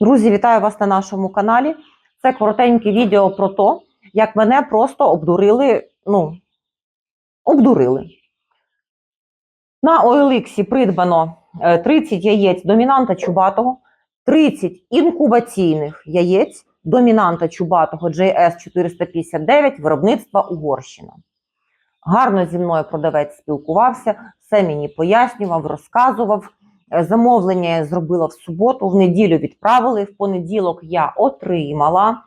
Друзі, вітаю вас на нашому каналі. Це коротеньке відео про те, як мене просто обдурили. Ну, обдурили. На OLX придбано е, 30 яєць домінанта чубатого, 30 інкубаційних яєць домінанта чубатого JS 459 виробництва Угорщина. Гарно зі мною продавець спілкувався, все мені пояснював, розказував. Замовлення я зробила в суботу, в неділю відправили. В понеділок я отримала.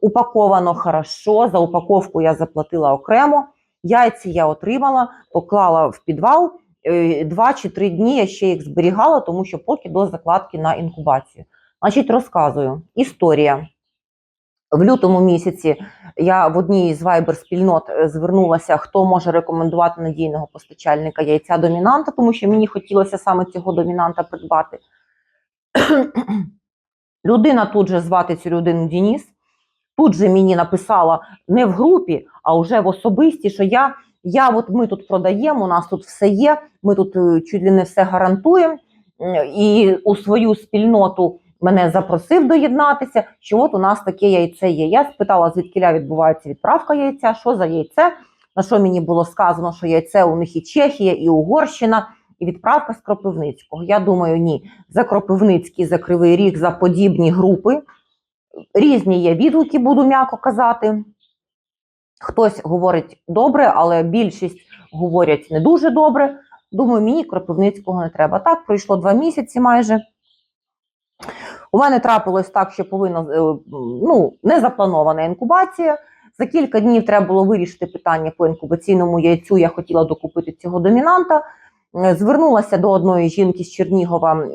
Упаковано хорошо. За упаковку я заплатила окремо. Яйці я отримала, поклала в підвал. Е, Два чи три дні я ще їх зберігала, тому що поки до закладки на інкубацію. Значить, розказую. Історія. В лютому місяці я в одній з вайбер спільнот е, звернулася, хто може рекомендувати надійного постачальника яйця домінанта, тому що мені хотілося саме цього домінанта придбати. Людина тут же звати цю людину Дініс. Тут же мені написала не в групі, а вже в особисті, що я, я от ми тут продаємо, у нас тут все є, ми тут е, чуть ли не все гарантуємо. І у свою спільноту мене запросив доєднатися, що от у нас таке яйце є. Я спитала, звідки відбувається відправка яйця, що за яйце. На що мені було сказано, що яйце у них і Чехія, і Угорщина, і відправка з Кропивницького. Я думаю, ні. За Кропивницький, за Кривий Ріг, за подібні групи. Різні є відгуки, буду м'яко казати. Хтось говорить добре, але більшість говорять не дуже добре. Думаю, мені Кропивницького не треба. Так, пройшло два місяці майже. У мене трапилось так, що повинна е, ну, не запланована інкубація. За кілька днів треба було вирішити питання по інкубаційному яйцю. Я хотіла докупити цього домінанта. Е, Звернулася до одної жінки з Чернігова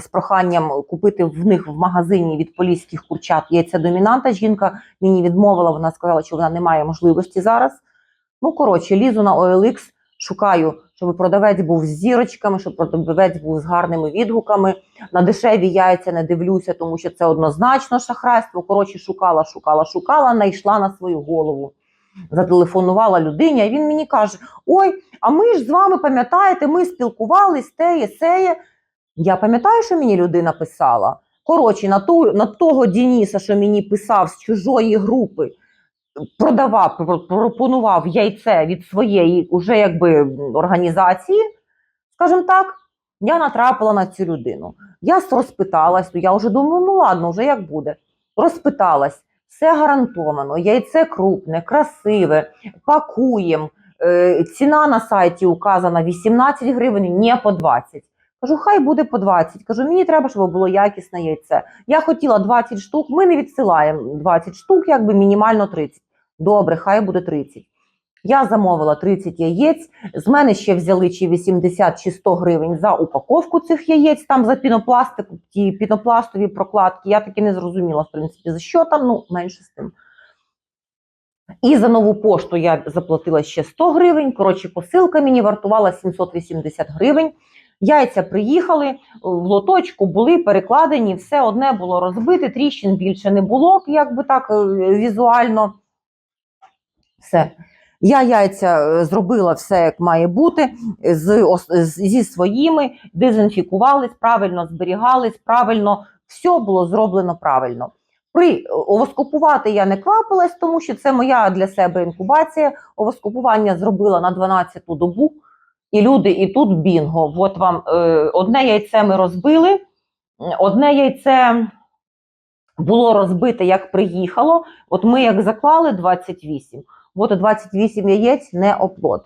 з проханням купити в них в магазині від поліських курчат яйця домінанта. Жінка мені відмовила, вона сказала, що вона не має можливості зараз. Ну, коротше, лізу на OLX, шукаю, щоб продавець був з зірочками, щоб продавець був з гарними відгуками. На дешеві яйця не дивлюся, тому що це однозначно шахрайство. Коротше, шукала, шукала, шукала, знайшла на свою голову. Зателефонувала людині, а він мені каже: Ой, а ми ж з вами пам'ятаєте, ми спілкувались, теє, сеє. Я пам'ятаю, що мені людина писала. Коротше, на, ту, на того Дініса, що мені писав з чужої групи, продавав, пропонував яйце від своєї уже якби організації, скажімо так, я натрапила на цю людину. Я розпиталась, ну я вже думаю, ну ладно, вже як буде. Розпиталась, все гарантовано, яйце крупне, красиве, пакуємо. Е, ціна на сайті указана 18 гривень, не по 20. Кажу, хай буде по 20. Кажу, мені треба, щоб було якісне яйце. Я хотіла 20 штук, ми не відсилаємо 20 штук, якби мінімально 30. Добре, хай буде 30. Я замовила 30 яєць. З мене ще взяли чи 80 чи 100 гривень за упаковку цих яєць, там за пінопластику, ті пінопластові прокладки. Я таки не зрозуміла, в принципі, за що там, ну, менше з тим. І за нову пошту я заплатила ще 100 гривень. Коротше, посилка мені вартувала 780 гривень. Яйця приїхали в лоточку, були перекладені, все одне було розбите, тріщин більше не було, якби так е, візуально. Все. Я яйця е, зробила все, як має бути, з, зі своїми, дезінфікувались, правильно зберігались, правильно, все було зроблено правильно. При овоскопувати я не квапилась, тому що це моя для себе інкубація. Овоскопування зробила на 12-ту добу. І люди, і тут бінго. От вам е, одне яйце ми розбили, одне яйце було розбите, як приїхало. От ми як заклали 28, от 28 яєць не оплод.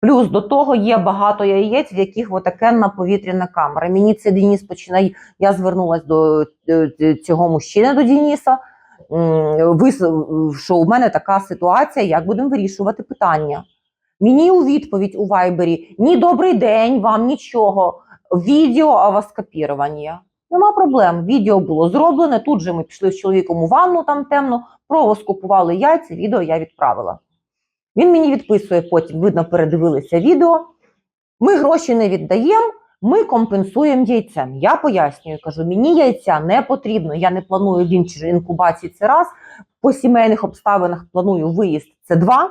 Плюс до того є багато яєць, в яких отакенна повітряна камера. Мені це Деніс починає. Я звернулася до е, цього мужчини, до Дініса. що у мене така ситуація, як будемо вирішувати питання. Мені у відповідь у Вайбері: ні добрий день, вам нічого. Відео авоскопірування. Нема проблем. Відео було зроблене. Тут же ми пішли з чоловіком у ванну, там темно, провоскопували яйця, відео я відправила. Він мені відписує потім, видно, передивилися відео. Ми гроші не віддаємо, ми компенсуємо яйцем. Я пояснюю, кажу, мені яйця не потрібно. Я не планую в іншій інкубації це раз. По сімейних обставинах планую виїзд це два.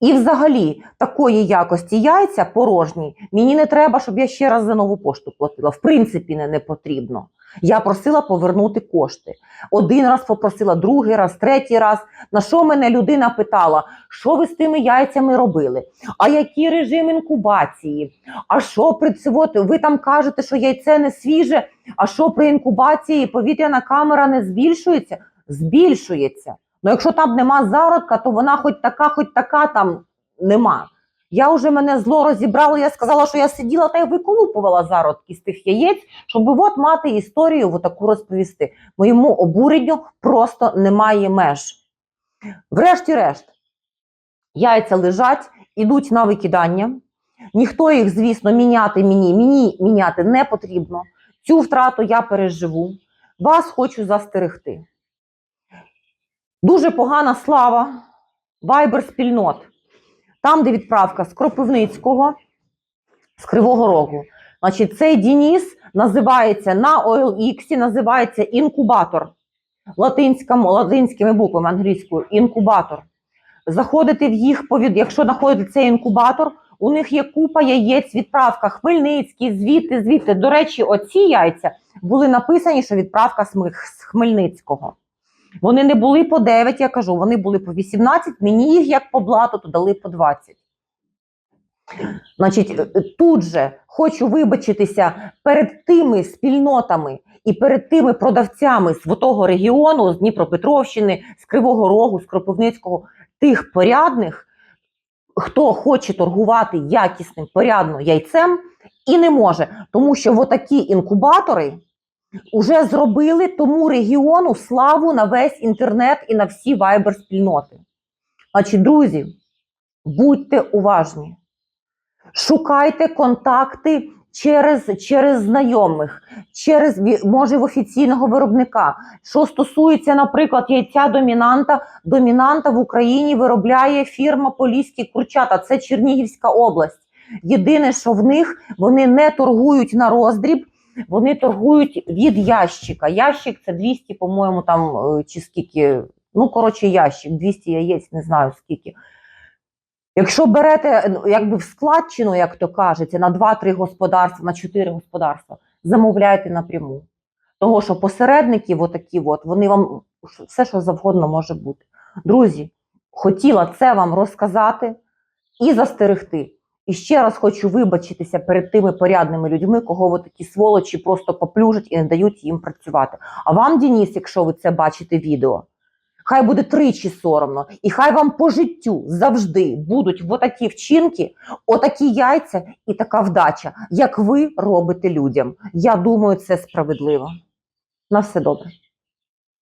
І взагалі такої якості яйця порожні. Мені не треба, щоб я ще раз за нову пошту платила. В принципі, не, не потрібно. Я просила повернути кошти. Один раз попросила, другий раз, третій раз. На що мене людина питала, що ви з тими яйцями робили? А який режим інкубації? А що при ц- от ви там кажете, що яйце не свіже? А що при інкубації повітряна камера не збільшується? Збільшується. Ну якщо там нема зародка, то вона хоч така, хоч така там нема. Я вже мене зло розібрало, я сказала, що я сиділа та й виколупувала зародки з тих яєць, щоб от мати історію отаку розповісти. Моєму обуренню просто немає меж. Врешті-решт, яйця лежать, ідуть на викидання. Ніхто їх, звісно, міняти мені, мені міняти не потрібно. Цю втрату я переживу. Вас хочу застерегти. Дуже погана слава вайбер спільнот. Там, де відправка з Кропивницького, з Кривого Рогу. Значить, цей Дініс називається на OLX, називається інкубатор. Латинськими буквами англійською інкубатор. Заходите в їх повід, якщо знаходите цей інкубатор, у них є купа яєць, відправка Хмельницький, звідти, звідти. До речі, оці яйця були написані, що відправка з Хмельницького. Вони не були по 9, я кажу, вони були по 18, мені їх як по блату, то дали по 20. Значить, е, тут же хочу вибачитися перед тими спільнотами і перед тими продавцями з того регіону, з Дніпропетровщини, з Кривого Рогу, з Кропивницького, тих порядних, хто хоче торгувати якісним порядно яйцем і не може, тому що отакі інкубатори вже зробили тому регіону славу на весь інтернет і на всі вайбер-спільноти. Значить, друзі, будьте уважні. Шукайте контакти через, через знайомих, через може в офіційного виробника. Що стосується, наприклад, яйця домінанта, домінанта в Україні виробляє фірма Поліські курчата. Це Чернігівська область. Єдине, що в них вони не торгують на роздріб, вони торгують від ящика. Ящик це 200, по-моєму, там е, чи скільки. Ну, коротше, ящик, 200 яєць, не знаю скільки. Якщо берете ну, якби в складчину, як то кажеться, на 2-3 господарства, на 4 господарства, замовляйте напряму. Того, що посередники, отакі от, вони вам все, що завгодно може бути. Друзі, хотіла це вам розказати і застерегти. І ще раз хочу вибачитися перед тими порядними людьми, кого ви такі сволочі просто поплюжать і не дають їм працювати. А вам, Дініс, якщо ви це бачите відео, хай буде тричі соромно, і хай вам по життю завжди будуть отакі вчинки, отакі яйця і така вдача, як ви робите людям. Я думаю, це справедливо. На все добре.